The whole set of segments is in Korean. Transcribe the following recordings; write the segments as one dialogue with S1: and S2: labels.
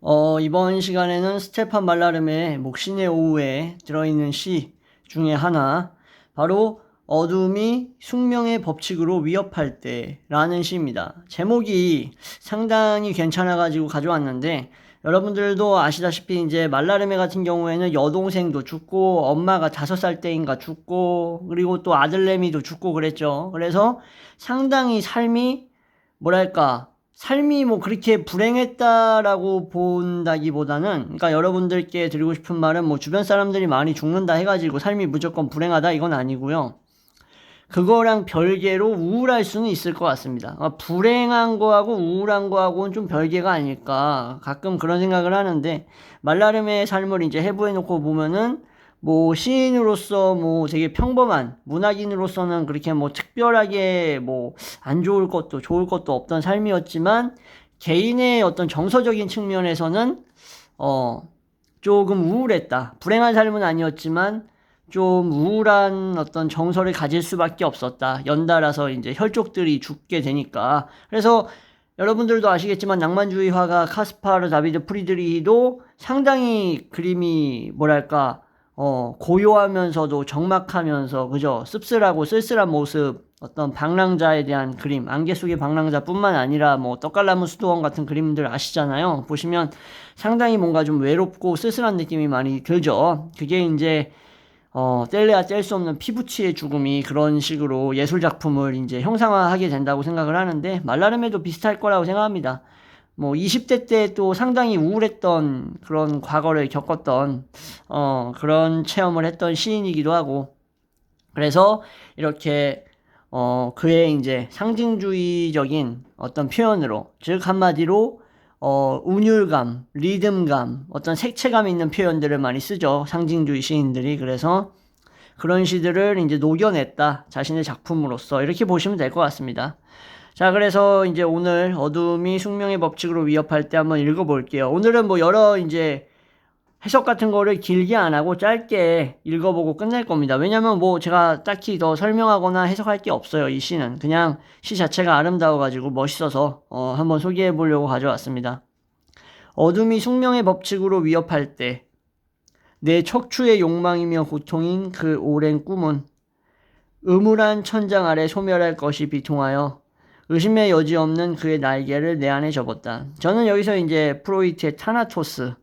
S1: 어, 이번 시간에는 스테판 말라름의 목신의 오후에 들어있는 시 중에 하나, 바로 어둠이 숙명의 법칙으로 위협할 때라는 시입니다. 제목이 상당히 괜찮아가지고 가져왔는데, 여러분들도 아시다시피 이제 말라르메 같은 경우에는 여동생도 죽고, 엄마가 다섯 살 때인가 죽고, 그리고 또 아들내미도 죽고 그랬죠. 그래서 상당히 삶이 뭐랄까, 삶이 뭐 그렇게 불행했다라고 본다기보다는, 그러니까 여러분들께 드리고 싶은 말은 뭐 주변 사람들이 많이 죽는다 해가지고 삶이 무조건 불행하다 이건 아니고요. 그거랑 별개로 우울할 수는 있을 것 같습니다. 아, 불행한 거하고 우울한 거하고는 좀 별개가 아닐까. 가끔 그런 생각을 하는데, 말라름의 삶을 이제 해부해 놓고 보면은, 뭐, 시인으로서 뭐 되게 평범한, 문학인으로서는 그렇게 뭐 특별하게 뭐 안 좋을 것도 좋을 것도 없던 삶이었지만, 개인의 어떤 정서적인 측면에서는, 어, 조금 우울했다. 불행한 삶은 아니었지만, 좀 우울한 어떤 정서를 가질 수밖에 없었다. 연달아서 이제 혈족들이 죽게 되니까. 그래서 여러분들도 아시겠지만 낭만주의 화가 카스파르 다비드 프리드리히도 상당히 그림이 뭐랄까 어 고요하면서도 적막하면서 그죠? 씁쓸하고 쓸쓸한 모습 어떤 방랑자에 대한 그림 안개 속의 방랑자뿐만 아니라 뭐 떡갈나무 수도원 같은 그림들 아시잖아요. 보시면 상당히 뭔가 좀 외롭고 쓸쓸한 느낌이 많이 들죠. 그게 이제 어, 뗄래야 뗄 수 없는 피부치의 죽음이 그런 식으로 예술 작품을 이제 형상화하게 된다고 생각을 하는데 말라름에도 비슷할 거라고 생각합니다. 뭐 20대 때 또 상당히 우울했던 그런 과거를 겪었던 어, 그런 체험을 했던 시인이기도 하고 그래서 이렇게 어, 그의 이제 상징주의적인 어떤 표현으로 즉 한마디로 어, 운율감, 리듬감, 어떤 색채감 있는 표현들을 많이 쓰죠. 상징주의 시인들이. 그래서 그런 시들을 이제 녹여냈다. 자신의 작품으로서. 이렇게 보시면 될 것 같습니다. 자, 그래서 이제 오늘 어둠이 숙명의 법칙으로 위협할 때 한번 읽어볼게요. 오늘은 뭐 여러 이제 해석 같은 거를 길게 안 하고 짧게 읽어보고 끝낼 겁니다. 왜냐면 뭐 제가 딱히 더 설명하거나 해석할 게 없어요. 이 시는. 그냥 시 자체가 아름다워가지고 멋있어서 어, 한번 소개해 보려고 가져왔습니다. 어둠이 숙명의 법칙으로 위협할 때 내 척추의 욕망이며 고통인 그 오랜 꿈은 음울한 천장 아래 소멸할 것이 비통하여 의심의 여지 없는 그의 날개를 내 안에 접었다. 저는 여기서 이제 프로이트의 타나토스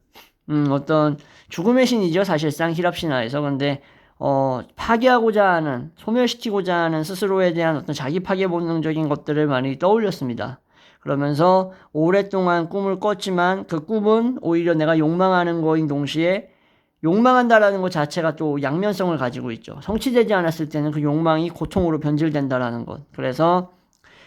S1: 음, 어떤 죽음의 신이죠, 사실상 히랍 신화에서. 근데 어, 파괴하고자 하는, 소멸시키고자 하는 스스로에 대한 어떤 자기 파괴 본능적인 것들을 많이 떠올렸습니다. 그러면서 오랫동안 꿈을 꿨지만 그 꿈은 오히려 내가 욕망하는 거인 동시에 욕망한다라는 것 자체가 또 양면성을 가지고 있죠. 성취되지 않았을 때는 그 욕망이 고통으로 변질된다라는 것. 그래서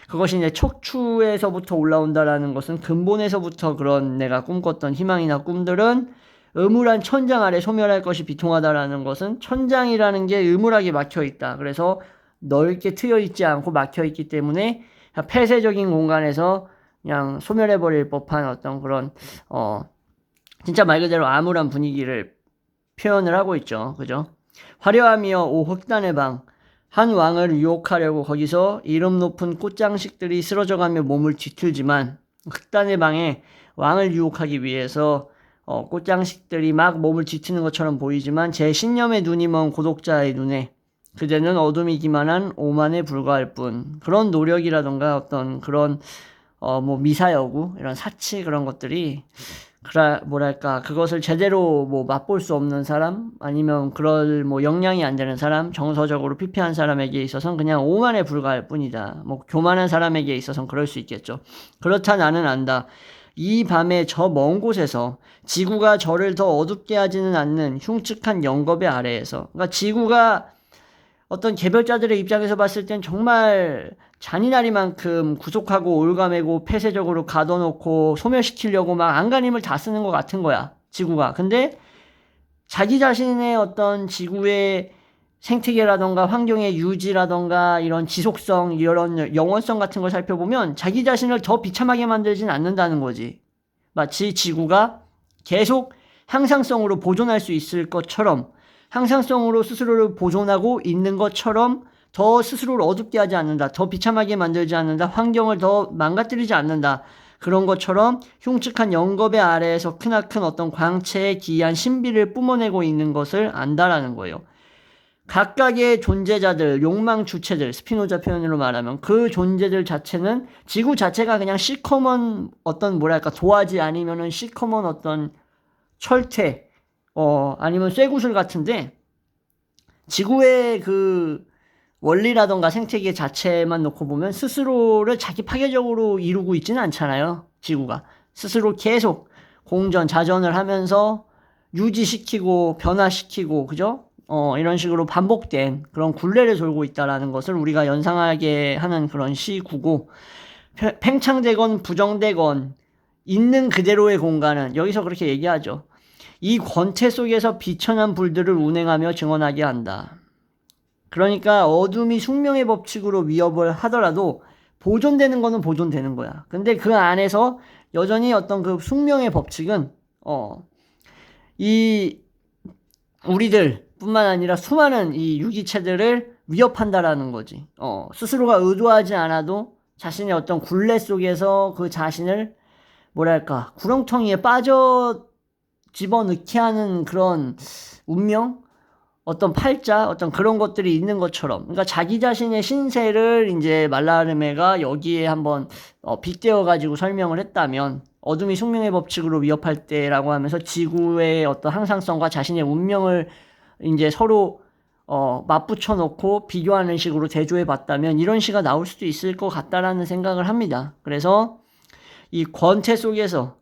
S1: 그것이 이제 척추에서부터 올라온다라는 것은 근본에서부터 그런 내가 꿈꿨던 희망이나 꿈들은 음울한 천장 아래 소멸할 것이 비통하다라는 것은 천장이라는 게 음울하게 막혀 있다. 그래서 넓게 트여 있지 않고 막혀 있기 때문에 폐쇄적인 공간에서 그냥 소멸해 버릴 법한 어떤 그런 어 진짜 말 그대로 암울한 분위기를 표현을 하고 있죠. 그죠? 화려하며 오 흑단의 방, 한 왕을 유혹하려고 거기서 이름 높은 꽃장식들이 쓰러져가며 몸을 뒤틀지만 흑단의 방에 왕을 유혹하기 위해서 어, 꽃장식들이 막 몸을 뒤트는 것처럼 보이지만 제 신념의 눈이 먼 고독자의 눈에 그대는 어둠이기만 한 오만에 불과할 뿐 그런 노력이라던가 어떤 그런 어, 뭐 미사여구 이런 사치 그런 것들이 그라 뭐랄까 그것을 제대로 뭐 맛볼 수 없는 사람 아니면 그럴 뭐 역량이 안 되는 사람 정서적으로 피폐한 사람에게 있어서는 그냥 오만에 불과할 뿐이다. 뭐 교만한 사람에게 있어서는 그럴 수 있겠죠. 그렇다 나는 안다. 이 밤에 저 먼 곳에서 지구가 저를 더 어둡게 하지는 않는 흉측한 영겁의 아래에서 그러니까 지구가 어떤 개별자들의 입장에서 봤을 땐 정말 잔인하리만큼 구속하고 올가매고 폐쇄적으로 가둬놓고 소멸시키려고 막 안간힘을 다 쓰는 것 같은 거야 지구가. 근데 자기 자신의 어떤 지구의 생태계라던가 환경의 유지라던가 이런 지속성 이런 영원성 같은 걸 살펴보면 자기 자신을 더 비참하게 만들진 않는다는 거지. 마치 지구가 계속 향상성으로 보존할 수 있을 것처럼 항상성으로 스스로를 보존하고 있는 것처럼 더 스스로를 어둡게 하지 않는다. 더 비참하게 만들지 않는다. 환경을 더 망가뜨리지 않는다. 그런 것처럼 흉측한 영겁의 아래에서 크나큰 어떤 광채의 기이한 신비를 뿜어내고 있는 것을 안다라는 거예요. 각각의 존재자들, 욕망 주체들, 스피노자 표현으로 말하면 그 존재들 자체는 지구 자체가 그냥 시커먼 어떤 뭐랄까 도화지 아니면은 시커먼 어떤 철퇴, 어, 아니면 쇠구슬 같은데 지구의 그 원리라던가 생태계 자체만 놓고 보면 스스로를 자기 파괴적으로 이루고 있지는 않잖아요. 지구가. 스스로 계속 공전, 자전을 하면서 유지시키고 변화시키고, 그죠? 어, 이런 식으로 반복된 그런 굴레를 돌고 있다라는 것을 우리가 연상하게 하는 그런 시구고, 팽- 팽창되건 부정되건 있는 그대로의 공간은 여기서 그렇게 얘기하죠. 이 권태 속에서 비천한 불들을 운행하며 증언하게 한다. 그러니까 어둠이 숙명의 법칙으로 위협을 하더라도 보존되는 거는 보존되는 거야. 근데 그 안에서 여전히 어떤 그 숙명의 법칙은 어, 이 우리들 뿐만 아니라 수많은 이 유기체들을 위협한다라는 거지. 어, 스스로가 의도하지 않아도 자신의 어떤 굴레 속에서 그 자신을 뭐랄까 구렁텅이에 빠져 집어넣게 하는 그런 운명? 어떤 팔자, 어떤 그런 것들이 있는 것처럼. 그러니까 자기 자신의 신세를 이제 말라르메가 여기에 한번 어, 빗대어 가지고 설명을 했다면 어둠이 숙명의 법칙으로 위협할 때라고 하면서 지구의 어떤 항상성과 자신의 운명을 이제 서로 어, 맞붙여 놓고 비교하는 식으로 대조해 봤다면 이런 시가 나올 수도 있을 것 같다라는 생각을 합니다. 그래서 이 권태 속에서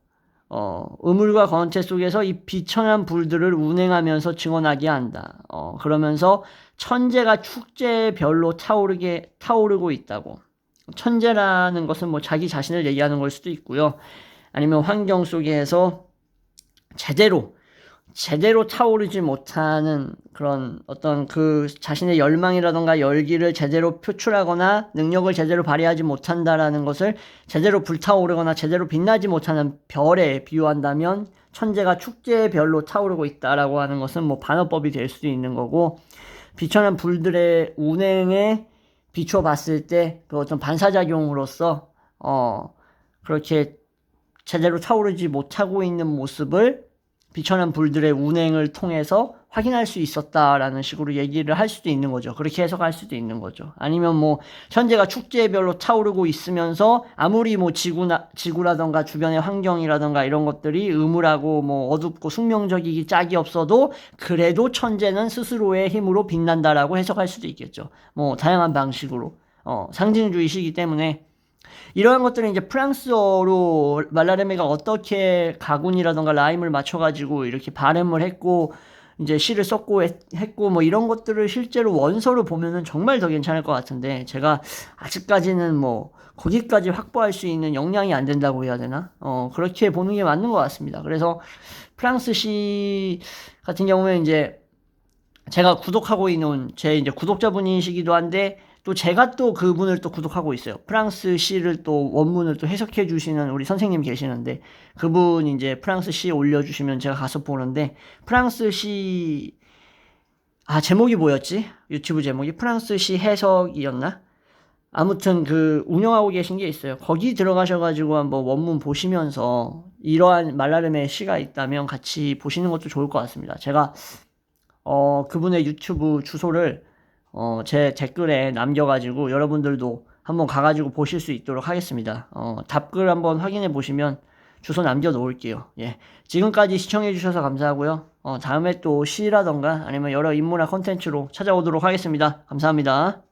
S1: 어, 우물과 권체 속에서 이 비천한 불들을 운행하면서 증언하게 한다. 어, 그러면서 천재가 축제의 별로 타오르게, 타오르고 있다고. 천재라는 것은 뭐 자기 자신을 얘기하는 걸 수도 있고요. 아니면 환경 속에서 제대로, 제대로 타오르지 못하는 그런 어떤 그 자신의 열망이라던가 열기를 제대로 표출하거나 능력을 제대로 발휘하지 못한다라는 것을 제대로 불타오르거나 제대로 빛나지 못하는 별에 비유한다면 천재가 축제의 별로 타오르고 있다라고 하는 것은 뭐 반어법이 될 수도 있는 거고 비천한 불들의 운행에 비춰 봤을 때 그 어떤 반사작용으로서 어 그렇게 제대로 타오르지 못하고 있는 모습을 비천한 불들의 운행을 통해서 확인할 수 있었다라는 식으로 얘기를 할 수도 있는 거죠. 그렇게 해석할 수도 있는 거죠. 아니면 뭐 현재가 축제별로 타오르고 있으면서 아무리 뭐 지구나 지구라던가 주변의 환경이라던가 이런 것들이 음울하고 뭐 어둡고 숙명적이기 짝이 없어도 그래도 천재는 스스로의 힘으로 빛난다라고 해석할 수도 있겠죠. 뭐 다양한 방식으로 어, 상징주의시기 때문에 이러한 것들은 이제 프랑스어로 말라르메가 어떻게 가군이라던가 라임을 맞춰가지고 이렇게 발음을 했고 이제 시를 썼고 했, 했고 뭐 이런 것들을 실제로 원서로 보면은 정말 더 괜찮을 것 같은데 제가 아직까지는 뭐 거기까지 확보할 수 있는 역량이 안 된다고 해야 되나? 어 그렇게 보는 게 맞는 것 같습니다. 그래서 프랑스 시 같은 경우에 이제 제가 구독하고 있는 제 이제 구독자분이시기도 한데 또 제가 또 그분을 또 구독하고 있어요. 프랑스 시를 또 원문을 또 해석해 주시는 우리 선생님 계시는데 그분 이제 프랑스 시 올려주시면 제가 가서 보는데 프랑스 시, 아, 제목이 뭐였지? 유튜브 제목이 프랑스 시 해석이었나? 아무튼 그 운영하고 계신 게 있어요. 거기 들어가셔가지고 한번 원문 보시면서 이러한 말라름의 시가 있다면 같이 보시는 것도 좋을 것 같습니다. 제가 어, 그분의 유튜브 주소를 어, 제 댓글에 남겨가지고 여러분들도 한번 가가지고 보실 수 있도록 하겠습니다. 어, 답글 한번 확인해 보시면 주소 남겨 놓을게요. 예. 지금까지 시청해 주셔서 감사하고요. 어, 다음에 또 시라던가 아니면 여러 인문학 컨텐츠로 찾아오도록 하겠습니다. 감사합니다.